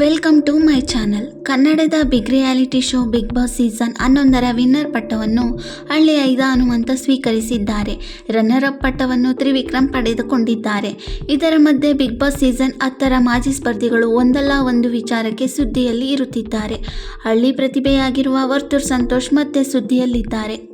Welcome to my channel. ಕನ್ನಡದ big reality show Bigg Boss season ಹನ್ನೊಂದರ winner ಪಟ್ಟವನ್ನು ಹಳ್ಳಿ ಐದ ಹನುಮಂತ ಸ್ವೀಕರಿಸಿದ್ದಾರೆ. ರನ್ನರ್ ಅಪ್ ಪಟ್ಟವನ್ನು ತ್ರಿವಿಕ್ರಮ್ ಪಡೆದುಕೊಂಡಿದ್ದಾರೆ. ಇದರ ಮಧ್ಯೆ ಬಿಗ್ ಬಾಸ್ ಸೀಸನ್ ಹತ್ತರ ಮಾಜಿ ಸ್ಪರ್ಧಿಗಳು ಒಂದಲ್ಲ ಒಂದು ವಿಚಾರಕ್ಕೆ ಸುದ್ದಿಯಲ್ಲಿ ಇರುತ್ತಿದ್ದಾರೆ. ಹಳ್ಳಿ ಪ್ರತಿಭೆಯಾಗಿರುವ ವರ್ತೂರ್ ಸಂತೋಷ್ ಮತ್ತೆ ಸುದ್ದಿಯಲ್ಲಿದ್ದಾರೆ.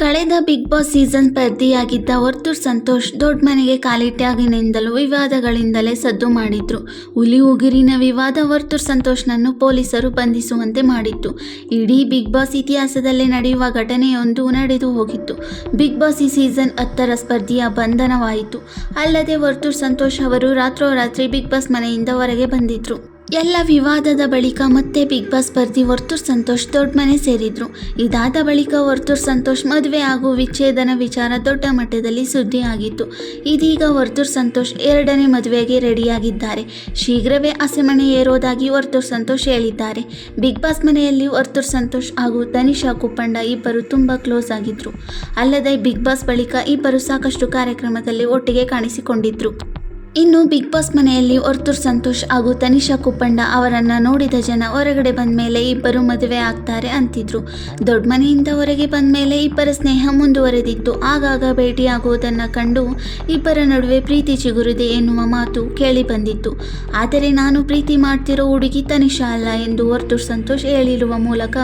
ಕಳೆದ ಬಿಗ್ ಬಾಸ್ ಸೀಸನ್ ಸ್ಪರ್ಧಿಯಾಗಿದ್ದ ವರ್ತೂರ್ ಸಂತೋಷ್ ದೊಡ್ಡ ಮನೆಗೆ ಕಾಲಿಟ್ಟಾಗಿನಿಂದಲೂ ವಿವಾದಗಳಿಂದಲೇ ಸದ್ದು ಮಾಡಿದ್ರು. ಹುಲಿ ಉಗಿರಿನ ವಿವಾದ ವರ್ತೂರ್ ಸಂತೋಷ್ನನ್ನು ಪೊಲೀಸರು ಬಂಧಿಸುವಂತೆ ಮಾಡಿತ್ತು. ಇಡೀ ಬಿಗ್ ಬಾಸ್ ಇತಿಹಾಸದಲ್ಲೇ ನಡೆಯುವ ಘಟನೆಯೊಂದು ನಡೆದು ಹೋಗಿತ್ತು. ಬಿಗ್ ಬಾಸ್ ಈ ಸೀಸನ್ ಹತ್ತರ ಸ್ಪರ್ಧಿಯ ಬಂಧನವಾಯಿತು. ಅಲ್ಲದೆ ವರ್ತೂರ್ ಸಂತೋಷ್ ಅವರು ರಾತ್ರೋರಾತ್ರಿ ಬಿಗ್ ಬಾಸ್ ಮನೆಯಿಂದ ಹೊರಗೆ ಬಂದಿದ್ರು. ಎಲ್ಲ ವಿವಾದದ ಬಳಿಕ ಮತ್ತೆ ಬಿಗ್ ಬಾಸ್ ಸ್ಪರ್ಧಿ ವರ್ತೂರ್ ಸಂತೋಷ್ ದೊಡ್ಡ ಮನೆ ಸೇರಿದ್ರು. ಇದಾದ ಬಳಿಕ ವರ್ತೂರ್ ಸಂತೋಷ್ ಮದುವೆ ಹಾಗೂ ವಿಚ್ಛೇದನ ವಿಚಾರ ದೊಡ್ಡ ಮಟ್ಟದಲ್ಲಿ ಸುದ್ದಿ ಆಗಿತ್ತು. ಇದೀಗ ವರ್ತೂರ್ ಸಂತೋಷ್ ಎರಡನೇ ಮದುವೆಗೆ ರೆಡಿಯಾಗಿದ್ದಾರೆ. ಶೀಘ್ರವೇ ಹಸೆಮಣೆ ಏರೋದಾಗಿ ವರ್ತೂರ್ ಸಂತೋಷ್ ಹೇಳಿದ್ದಾರೆ. ಬಿಗ್ ಬಾಸ್ ಮನೆಯಲ್ಲಿ ವರ್ತೂರ್ ಸಂತೋಷ್ ಹಾಗೂ ತನಿಷಾ ಕುಪ್ಪಂಡ ಇಬ್ಬರು ತುಂಬ ಕ್ಲೋಸ್ ಆಗಿದ್ರು. ಅಲ್ಲದೆ ಬಿಗ್ ಬಾಸ್ ಬಳಿಕ ಇಬ್ಬರು ಸಾಕಷ್ಟು ಕಾರ್ಯಕ್ರಮದಲ್ಲಿ ಒಟ್ಟಿಗೆ ಕಾಣಿಸಿಕೊಂಡಿದ್ರು. ಇನ್ನು ಬಿಗ್ ಬಾಸ್ ಮನೆಯಲ್ಲಿ ವರ್ತೂರ್ ಸಂತೋಷ್ ಹಾಗೂ ತನಿಷಾ ಕುಪ್ಪಂಡ ಅವರನ್ನು ನೋಡಿದ ಜನ ಹೊರಗಡೆ ಬಂದ ಮೇಲೆ ಇಬ್ಬರು ಮದುವೆ ಆಗ್ತಾರೆ ಅಂತಿದ್ರು. ದೊಡ್ಡ ಮನೆಯಿಂದ ಹೊರಗೆ ಬಂದ ಮೇಲೆ ಇಬ್ಬರ ಸ್ನೇಹ ಮುಂದುವರೆದಿತ್ತು. ಆಗಾಗ ಭೇಟಿಯಾಗುವುದನ್ನು ಕಂಡು ಇಬ್ಬರ ನಡುವೆ ಪ್ರೀತಿ ಚಿಗುರಿದೆ ಎನ್ನುವ ಮಾತು ಕೇಳಿ ಬಂದಿತ್ತು. ಆದರೆ ನಾನು ಪ್ರೀತಿ ಮಾಡ್ತಿರೋ ಹುಡುಗಿ ತನಿಷಾ ಅಲ್ಲ ಎಂದು ವರ್ತೂರ್ ಸಂತೋಷ್ ಹೇಳಿರುವ ಮೂಲಕ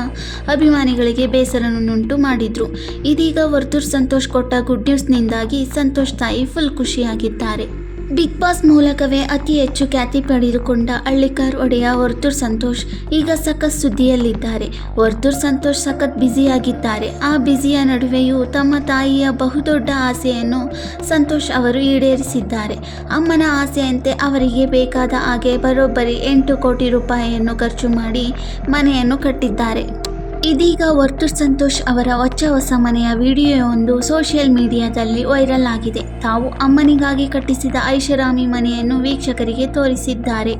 ಅಭಿಮಾನಿಗಳಿಗೆ ಬೇಸರವನ್ನುಂಟು ಮಾಡಿದ್ರು. ಇದೀಗ ವರ್ತೂರ್ ಸಂತೋಷ್ ಕೊಟ್ಟ ಗುಡ್ ನ್ಯೂಸ್ನಿಂದಾಗಿ ಸಂತೋಷ್ ತಾಯಿ ಫುಲ್ ಖುಷಿಯಾಗಿದ್ದಾರೆ. ಬಿಗ್ ಬಾಸ್ ಮೂಲಕವೇ ಅತಿ ಹೆಚ್ಚು ಖ್ಯಾತಿ ಪಡೆದುಕೊಂಡ ಹಳ್ಳಿಕಾರ್ ಒಡೆಯ ವರ್ತೂರ್ ಸಂತೋಷ್ ಈಗ ಸಖತ್ ಸುದ್ದಿಯಲ್ಲಿದ್ದಾರೆ. ವರ್ತೂರ್ ಸಂತೋಷ್ ಸಖತ್ ಬ್ಯುಸಿಯಾಗಿದ್ದಾರೆ. ಆ ಬ್ಯುಸಿಯ ನಡುವೆಯೂ ತಮ್ಮ ತಾಯಿಯ ಬಹುದೊಡ್ಡ ಆಸೆಯನ್ನು ಸಂತೋಷ್ ಅವರು ಈಡೇರಿಸಿದ್ದಾರೆ. ಅಮ್ಮನ ಆಸೆಯಂತೆ ಅವರಿಗೆ ಬೇಕಾದ ಹಾಗೆ ಬರೋಬ್ಬರಿ ಎಂಟು ಕೋಟಿ ರೂಪಾಯಿಯನ್ನು ಖರ್ಚು ಮಾಡಿ ಮನೆಯನ್ನು ಕಟ್ಟಿದ್ದಾರೆ. ಇದೀಗ ವರ್ತು ಸಂತೋಷ್ ಅವರ ಹೊಚ್ಚ ಹೊಸ ಮನೆಯ ವಿಡಿಯೋವೊಂದು ಸೋಷಿಯಲ್ ಮೀಡಿಯಾದಲ್ಲಿ ವೈರಲ್ ಆಗಿದೆ. ತಾವು ಅಮ್ಮನಿಗಾಗಿ ಕಟ್ಟಿಸಿದ ಐಷಾರಾಮಿ ಮನೆಯನ್ನು ವೀಕ್ಷಕರಿಗೆ ತೋರಿಸಿದ್ದಾರೆ.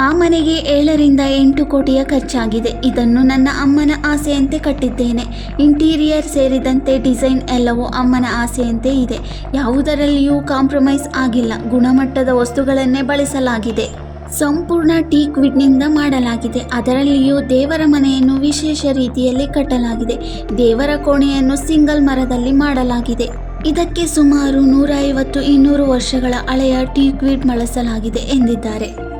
ಆ ಮನೆಗೆ ಏಳರಿಂದ ಎಂಟು ಕೋಟಿಯ ಖರ್ಚಾಗಿದೆ. ಇದನ್ನು ನನ್ನ ಅಮ್ಮನ ಆಸೆಯಂತೆ ಕಟ್ಟಿದ್ದೇನೆ. ಇಂಟೀರಿಯರ್ ಸೇರಿದಂತೆ ಡಿಸೈನ್ ಎಲ್ಲವೂ ಅಮ್ಮನ ಆಸೆಯಂತೆ ಇದೆ. ಯಾವುದರಲ್ಲಿಯೂ ಕಾಂಪ್ರಮೈಸ್ ಆಗಿಲ್ಲ. ಗುಣಮಟ್ಟದ ವಸ್ತುಗಳನ್ನೇ ಬಳಸಲಾಗಿದೆ. ಸಂಪೂರ್ಣ ಟೀಕ್ ವುಡ್ನಿಂದ ಮಾಡಲಾಗಿದೆ. ಅದರಲ್ಲಿಯೂ ದೇವರ ಮನೆಯನ್ನು ವಿಶೇಷ ರೀತಿಯಲ್ಲಿ ಕಟ್ಟಲಾಗಿದೆ. ದೇವರ ಕೋಣೆಯನ್ನು ಸಿಂಗಲ್ ಮರದಲ್ಲಿ ಮಾಡಲಾಗಿದೆ. ಇದಕ್ಕೆ ಸುಮಾರು ನೂರ ಐವತ್ತು ಇನ್ನೂರು ವರ್ಷಗಳ ಹಳೆಯ ಟೀಕ್ ವುಡ್ ಬಳಸಲಾಗಿದೆ ಎಂದಿದ್ದಾರೆ.